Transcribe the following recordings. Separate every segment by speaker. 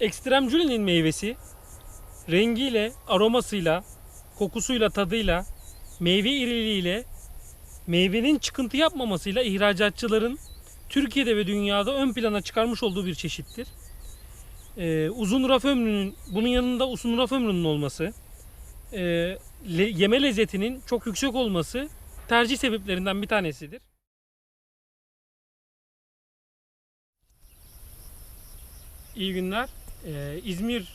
Speaker 1: Ekstrem Julie'nin meyvesi rengiyle, aromasıyla, kokusuyla, tadıyla, meyve iriliğiyle, meyvenin çıkıntı yapmamasıyla ihracatçıların Türkiye'de ve dünyada ön plana çıkarmış olduğu bir çeşittir. Ee, uzun raf ömrünün, bunun yanında uzun raf ömrünün olması, e, le- yeme lezzetinin çok yüksek olması tercih sebeplerinden bir tanesidir. İyi günler. Ee, İzmir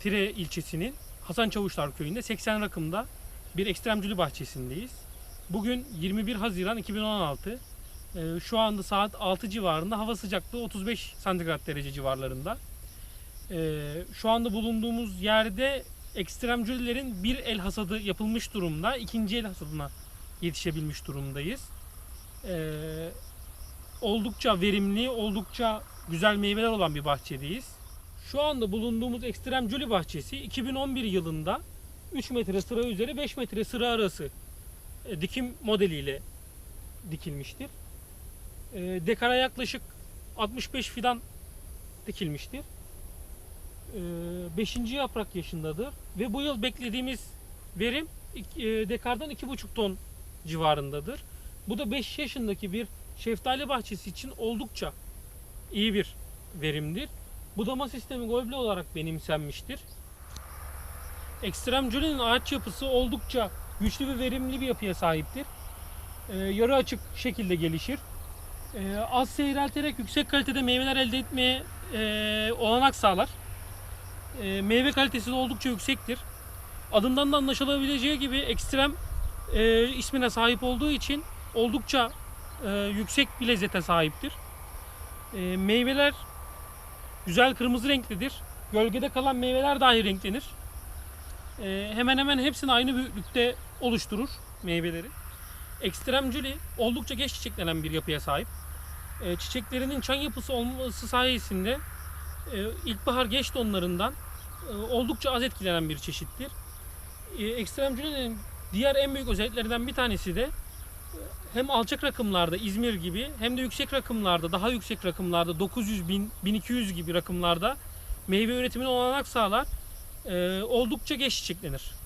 Speaker 1: Tire ilçesinin Hasan Çavuşlar köyünde 80 rakımda bir ekstremcülü bahçesindeyiz. Bugün 21 Haziran 2016. Ee, şu anda saat 6 civarında hava sıcaklığı 35 santigrat derece civarlarında. Ee, şu anda bulunduğumuz yerde ekstremcüllerin bir el hasadı yapılmış durumda. ikinci el hasadına yetişebilmiş durumdayız. Ee, oldukça verimli, oldukça güzel meyveler olan bir bahçedeyiz. Şu anda bulunduğumuz Ekstrem Jolly bahçesi 2011 yılında 3 metre sıra üzeri 5 metre sıra arası e, dikim modeliyle dikilmiştir. E, Dekara yaklaşık 65 fidan dikilmiştir. 5. yaprak yaşındadır ve bu yıl beklediğimiz verim e, dekardan 2,5 ton civarındadır. Bu da 5 yaşındaki bir şeftali bahçesi için oldukça iyi bir verimdir. Budama sistemi Goble olarak benimsenmiştir. Ekstrem Jolly'nin ağaç yapısı oldukça güçlü ve verimli bir yapıya sahiptir. Ee, yarı açık şekilde gelişir. Ee, az seyrelterek yüksek kalitede meyveler elde etmeye e, olanak sağlar. Ee, meyve kalitesi de oldukça yüksektir. Adından da anlaşılabileceği gibi ekstrem e, ismine sahip olduğu için oldukça e, yüksek bir lezzete sahiptir. E, meyveler güzel kırmızı renklidir. Gölgede kalan meyveler dahi renklenir. E, hemen hemen hepsini aynı büyüklükte oluşturur meyveleri. Ekstrem Julie oldukça geç çiçeklenen bir yapıya sahip. E, çiçeklerinin çan yapısı olması sayesinde e, ilkbahar geç donlarından e, oldukça az etkilenen bir çeşittir. E, Ekstrem Julie'nin diğer en büyük özelliklerinden bir tanesi de hem alçak rakımlarda İzmir gibi hem de yüksek rakımlarda daha yüksek rakımlarda 900 bin 1200 gibi rakımlarda meyve üretimine olanak sağlar. Ee, oldukça geç çiçeklenir.